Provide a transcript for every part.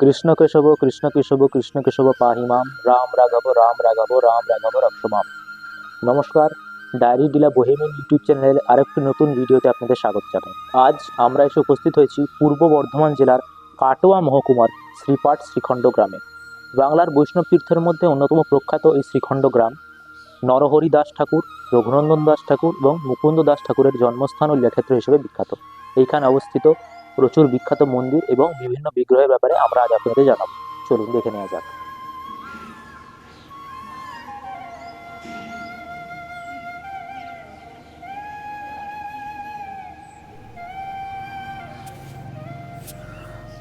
কৃষ্ণ কেশব কৃষ্ণ কেশব কৃষ্ণ কেশব পাহিমাম রাম রাঘব রাম রাঘব রাম রাঘব রক্ষমাম নমস্কার, ডায়েরি ডিলা বোহেমিয়ান ইউটিউব চ্যানেলের আরেকটি নতুন ভিডিওতে আপনাদের স্বাগত জানাই। আজ আমরা এসে উপস্থিত হয়েছি পূর্ব বর্ধমান জেলার কাটোয়া মহকুমার শ্রীপাঠ শ্রীখণ্ড গ্রামে। বাংলার বৈষ্ণব তীর্থের মধ্যে অন্যতম প্রখ্যাত এই শ্রীখণ্ড গ্রাম নরহরি দাস ঠাকুর, রঘুনন্দন দাস ঠাকুর এবং মুকুন্দ দাস ঠাকুরের জন্মস্থান ও লেখাক্ষেত্র হিসেবে বিখ্যাত। এইখানে অবস্থিত প্রচুর বিখ্যাত মন্দির এবং বিভিন্ন বিগ্রহের ব্যাপারে আমরা আজ আপনাদের জানাব। চলুন দেখে নেওয়া যাক।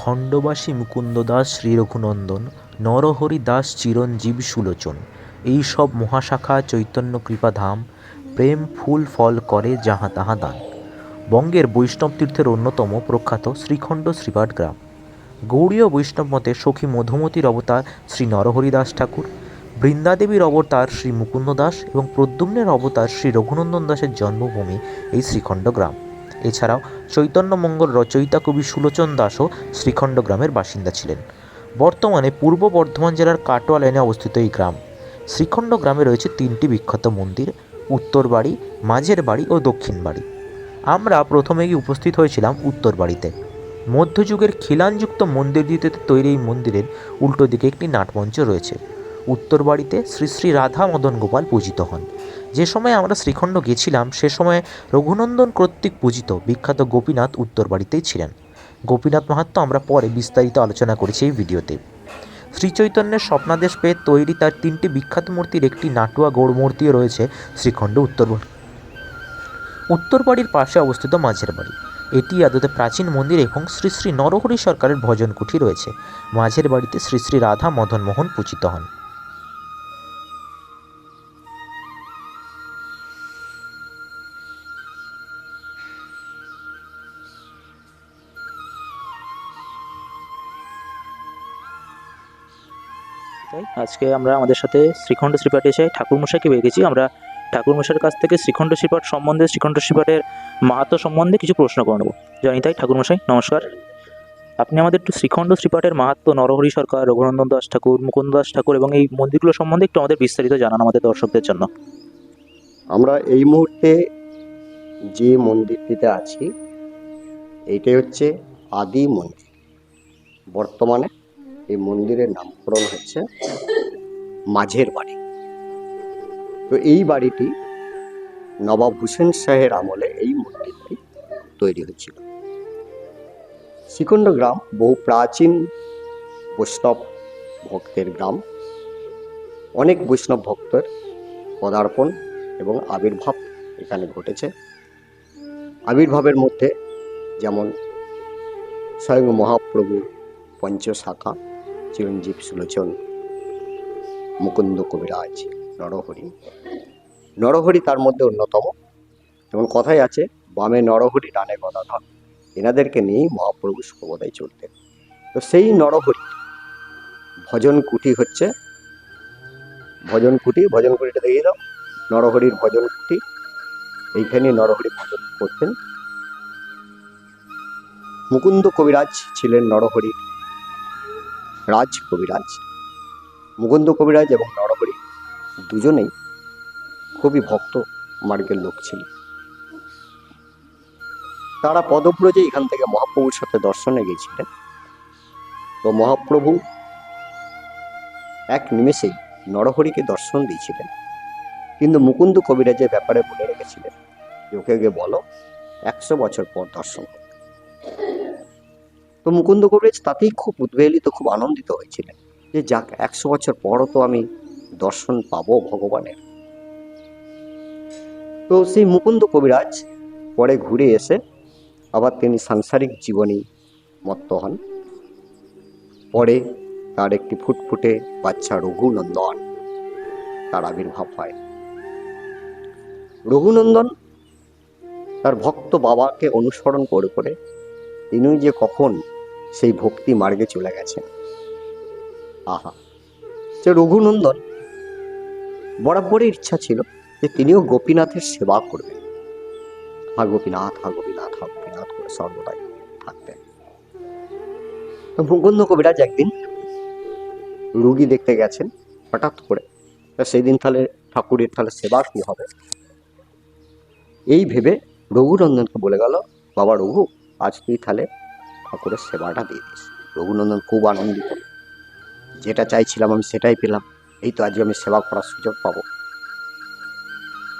খণ্ডবাসী মুকুন্দ দাস শ্রী রঘুনন্দন নরহরি দাস চিরঞ্জীব সুলোচন এই সব মহাশাখা চৈতন্য কৃপাধাম, প্রেম ফুল ফল করে যাহা তাহা দান। বঙ্গের বৈষ্ণব তীর্থের অন্যতম প্রখ্যাত শ্রীখণ্ড শ্রীপাঠ গ্রাম। গৌড়ীয় বৈষ্ণব মতে সখী মধুমতির অবতার শ্রী নরহরি দাস ঠাকুর, বৃন্দাদেবীর অবতার শ্রী মুকুন্দ দাস এবং প্রদ্যুম্নের অবতার শ্রী রঘুনন্দন দাসের জন্মভূমি এই শ্রীখণ্ড গ্রাম। এছাড়াও চৈতন্যমঙ্গল রচয়িতা কবি সুলোচন দাসও শ্রীখণ্ড গ্রামের বাসিন্দা ছিলেন। বর্তমানে পূর্ব বর্ধমান জেলার কাটোয়া লাইনে অবস্থিত এই গ্রাম। শ্রীখণ্ড গ্রামে রয়েছে তিনটি বিখ্যাত মন্দির উত্তর বাড়ি মাঝের বাড়ি ও দক্ষিণ বাড়ি আমরা প্রথমে গিয়ে উপস্থিত হয়েছিলাম উত্তর বাড়িতে। মধ্যযুগের খিলানযুক্ত মন্দির দ্বিতীয়তে তৈরি এই মন্দিরের উল্টো দিকে একটি নাটমঞ্চ রয়েছে। উত্তর বাড়িতে শ্রী শ্রী রাধা মদন গোপাল পূজিত হন। যে সময় আমরা শ্রীখণ্ড গেছিলাম, সে সময় রঘুনন্দন কর্তৃক পূজিত বিখ্যাত গোপীনাথ উত্তর বাড়িতেই ছিলেন। গোপীনাথ মাহাত্ম আমরা পরে বিস্তারিত আলোচনা করেছি এই ভিডিওতে। শ্রীচৈতন্যের স্বপ্নাদেশ পেয়ে তৈরি তার তিনটি বিখ্যাত মূর্তির একটি নাটুয়া গৌড় মূর্তিও রয়েছে শ্রীখণ্ড উত্তর উত্তর বাড়ির পাশে অবস্থিত মাঝের বাড়ি। এটি আদতে প্রাচীন মন্দির এবং শ্রী শ্রী নরহরি সরকারের ভজন কুঠি রয়েছে। মাঝের বাড়িতে শ্রী শ্রী রাধা মদন মোহন পূজিত হন। আজকে আমরা আমাদের সাথে শ্রীখণ্ড শ্রীপাঠে এসে ঠাকুরমশাইকে পেয়ে গেছি। আমরা ঠাকুরমশাইয়ের কাছ থেকে শ্রীখণ্ড শ্রীপাঠ সম্বন্ধে, শ্রীখণ্ড শ্রীপাঠের মাহাত্ম সম্বন্ধে কিছু প্রশ্ন করে নেব। জানি তাই ঠাকুরমশাই নমস্কার। আপনি আমাদের একটু শ্রীখণ্ড শ্রীপাঠের মাহাত্ম, নরহরি সরকার, রঘুনন্দন দাস ঠাকুর, মুকুন্দ দাস ঠাকুর এবং এই মন্দিরগুলো সম্বন্ধে একটু আমাদের বিস্তারিত জানান আমাদের দর্শকদের জন্য। আমরা এই মুহূর্তে যে মন্দিরটিতে আছি এইটাই হচ্ছে আদি মন্দির। বর্তমানে এই মন্দিরের নামকরণ হচ্ছে মাঝের বাড়ি তো এই বাড়িটি নবাব হুসেন শাহের আমলে এই মন্দিরটি তৈরি হয়েছিল। শ্রীখণ্ড গ্রাম বহু প্রাচীন বৈষ্ণব ভক্তের গ্রাম। অনেক বৈষ্ণব ভক্তের পদার্পণ এবং আবির্ভাব এখানে ঘটেছে। আবির্ভাবের মধ্যে যেমন স্বয়ং মহাপ্রভু পঞ্চশাখা, চিরঞ্জীব সুলোচন, মুকুন্দ কবিরাজ নরহরি। নরহরি তার মধ্যে অন্যতম যেমন কথাই আছে, বামে নরহরি, ডানে গদাধর। এনাদেরকে নিয়েই মহাপ্রভু সর্বদাই চলতেন। তো সেই নরহরি ভজন কুটি হচ্ছে, ভজন কুটি, ভজন কুটিটা দেখিয়ে দাও। নরহরির ভজন কুটি এইখানে নরহরি ভজন করতেন। মুকুন্দ কবিরাজ ছিলেন নরহরি, রাজ কবিরাজ। মুকুন্দ কবিরাজ এবং নরহরি দুজনেই খুবই ভক্ত মার্গের লোক ছিলেন তারা পদব্রজে এখান থেকে মহাপ্রভুর সাথে দর্শনে গিয়েছিলেন তো মহাপ্রভু এক নিমেষেই নরহরিকে দর্শন দিয়েছিলেন। কিন্তু মুকুন্দ কবিরাজের ব্যাপারে বলে রেখেছিলেন, যে ওকে গিয়ে বলো, একশো বছর পর দর্শন তো মুকুন্দ কবিরাজ তাতেই খুব উদ্বেলিত, খুব আনন্দিত হয়েছিলেন, যে যাক, একশো বছর পরও তো আমি দর্শন পাবো ভগবানের। তো সেই মুকুন্দ কবিরাজ পরে ঘুরে এসে আবার তিনি সাংসারিক জীবনী মত্ত হন। পরে তার একটি ফুটফুটে বাচ্চা রঘুনন্দন, তার আবির্ভাব হয়। রঘুনন্দন তার ভক্ত বাবাকে অনুসরণ করে করে তিনি যে কখন সেই ভক্তি মার্গে চলে গেছেন। আহা! যে রঘুনন্দন বরাবরই ইচ্ছা ছিল যে তিনিও গোপীনাথের সেবা করবেন। হা গোপীনাথ হা গোপীনাথ হা গোপীনাথ করে সর্বদাই থাকতেন তো মুকুন্দ কবিরাজ একদিন রুগী দেখতে গেছেন হঠাৎ করে সেই দিন তাহলে ঠাকুরের তাহলে সেবা কি হবে? এই ভেবে রঘুনন্দনকে বলে গেল, বাবা রঘু আজ তুই তাহলে ঠাকুরের সেবাটা দিয়ে দিস। রঘুনন্দন খুব আনন্দিত। যেটা চাইছিলাম আমি সেটাই পেলাম। এই তো আজকে আমি সেবা করার সুযোগ পাবো।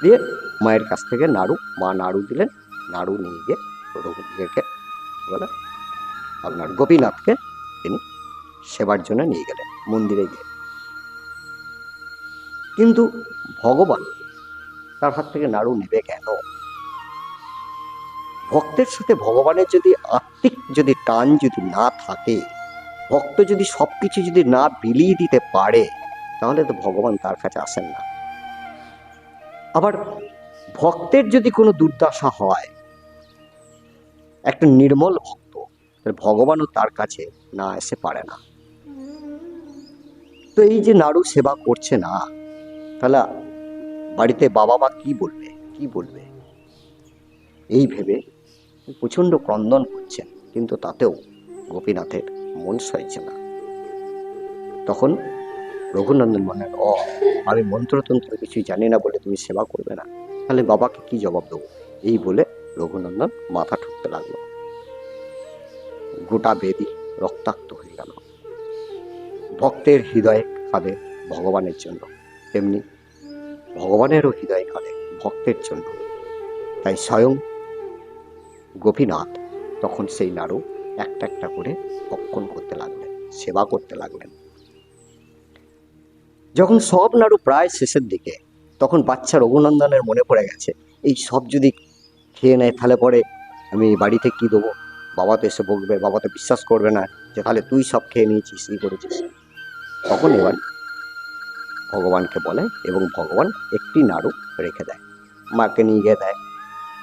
দিয়ে মায়ের কাছ থেকে নাড়ু, মা নাড়ু দিলেন, নাড়ু নিয়ে গিয়ে রঘুকে বলে, আপনার গোপীনাথকে তিনি সেবার জন্য নিয়ে গেলেন, মন্দিরে গিয়ে। কিন্তু ভগবান তার হাত থেকে নাড়ু নেবে কেন? ভক্তের সাথে ভগবানের যদি আত্মিক যদি টান যদি না থাকে, ভক্ত যদি সবকিছু যদি না বিলিয়ে দিতে পারে তাহলে তো ভগবান তার কাছে আসেন না। আবার ভক্তের যদি কোনো দুর্দশা হয়, একটা নির্মল ভক্ত, তাহলে ভগবানও তার কাছে না এসে পারে না। তো এই যে নাড়ু সেবা করছে না, তাহলে বাড়িতে বাবা মা কি বলবে? কি বলবে? এই ভেবে প্রচণ্ড ক্রন্দন করছেন, কিন্তু তাতেও গোপীনাথের মন সইছে না। তখন রঘুনন্দন বললেন ও আমি মন্ত্রতন্ত্র কিছুই জানি না বলে তুমি সেবা করবে না। তাহলে বাবাকে কি জবাব দেবো? এই বলে রঘুনন্দন মাথা ঠুকতে লাগল। গোটা বেদি রক্তাক্ত হয়ে গেল। ভক্তের হৃদয়ে কাঁদে ভগবানের জন্য। তেমনি ভগবানেরও হৃদয় কাঁদে ভক্তের জন্য। তাই স্বয়ং গোপীনাথ তখন সেই নাড়ু একটা একটা করে ভক্ষণ করতে লাগলেন, সেবা করতে লাগলেন। যখন সব নাড়ু প্রায় শেষের দিকে, তখন বাচ্চা রঘুনন্দনের মনে পড়ে গেছে, এই সব যদি খেয়ে নেয়, তাহলে পরে আমি বাড়িতে কি দেবো? বাবা তো এসে বকবে, বাবা তো বিশ্বাস করবে না যে তাহলে তুই সব খেয়ে নিয়েছিস, ই করেছিস। তখন এবার ভগবানকে বলে এবং ভগবান একটি নাড়ু রেখে দেয়, মাকে নিয়ে গিয়ে দেয়।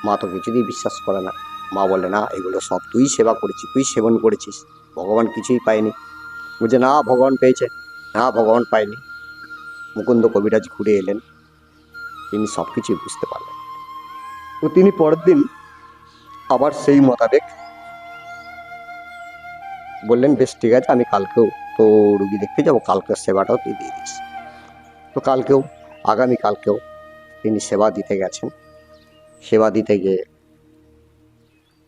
মা তো কিছুতেই বিশ্বাস করে না। মা বলে, না, এগুলো সব তুই সেবা করেছিস তুই সেবন করেছিস। ভগবান কিছুই পায়নি। বলছে, না, ভগবান পেয়েছে। না, ভগবান পায়নি। মুকুন্দ কবিরাজ ঘুরে এলেন। তিনি সব কিছুই বুঝতে পারলেন। তো তিনি পরের দিন আবার সেই মোতাবেক বললেন, বেশ ঠিক আছে, আমি কালকেও তো রুগী দেখতে যাব কালকের সেবাটাও তুই দিয়ে দিস। তো কালকেও, আগামী কালকেও তিনি সেবা দিতে গেছেন। সেবা দিতে গিয়ে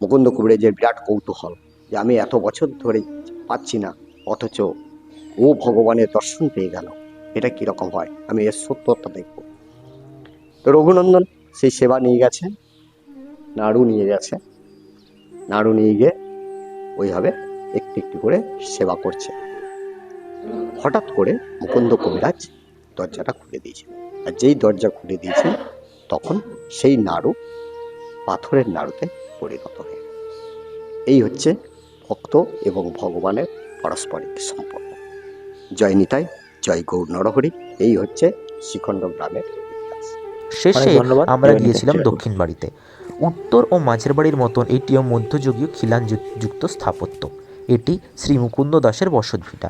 মুকুন্দ কুবরেজের বিরাট কৌতূহল যে আমি এত বছর ধরে পাচ্ছি না, অথচ ও ভগবানের দর্শন পেয়ে গেল। এটা কীরকম হয়? আমি এর সত্যতা দেখব। তো রঘুনন্দন সেই সেবা নিয়ে গেছে, নাড়ু নিয়ে গেছে। নাড়ু নিয়ে গিয়ে ওইভাবে একটু একটু করে সেবা করছে। হঠাৎ করে মুকুন্দ কবিরাজ দরজাটা খুলে দিয়েছে আর যেই দরজা খুলে দিয়েছেন তখন সেই নাড়ু পাথরের নাড়ুতে পরিণত হয়ে। এই হচ্ছে ভক্ত এবং ভগবানের পারস্পরিক সম্পর্ক। জয় নিতাই। জয় গৌর নরহরি। এই হচ্ছে শিখণ্ড গ্রামের শেষে আমরা গিয়েছিলাম দক্ষিণ বাড়িতে। উত্তর ও মাঝের বাড়ির মতন এটিও মধ্যযুগীয় খিলান যুক্ত স্থাপত্য। এটি শ্রী মুকুন্দ দাসের বসতভিটা।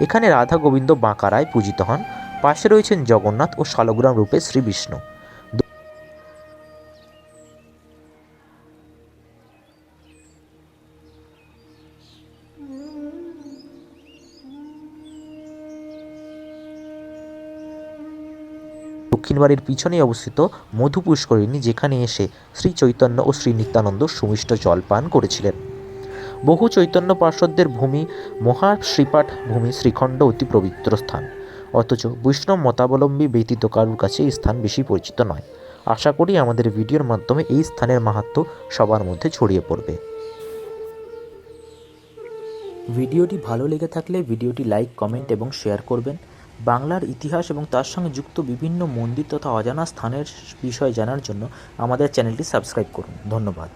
এখানে রাধা গোবিন্দ বাঁকারায় পূজিত হন। পাশে রয়েছেন জগন্নাথ ও শালগ্রাম রূপে শ্রী বিষ্ণু। দক্ষিণ বাড়ির পিছনে অবস্থিত মধু পুষ্করিণী যেখানে এসে শ্রী চৈতন্য ও শ্রী নিত্যানন্দ সুমিষ্ট জল পান করেছিলেন। বহু চৈতন্য পার্শ্বদের ভূমি মহা শ্রীপাঠ ভূমি শ্রীখণ্ড অতি পবিত্র স্থান। অথচ বৈষ্ণব মতাবলম্বী ব্যতীত কারুর কাছে এই স্থান বেশি পরিচিত নয়। আশা করি আমাদের ভিডিওর মাধ্যমে এই স্থানের মাহাত্ম্য সবার মধ্যে ছড়িয়ে পড়বে। ভিডিওটি ভালো লেগে থাকলে ভিডিওটি লাইক, কমেন্ট এবং শেয়ার করবেন। বাংলার ইতিহাস এবং তার সঙ্গে যুক্ত বিভিন্ন মন্দির তথা অজানা স্থানের বিষয় জানার জন্য আমাদের চ্যানেলটি সাবস্ক্রাইব করুন। ধন্যবাদ।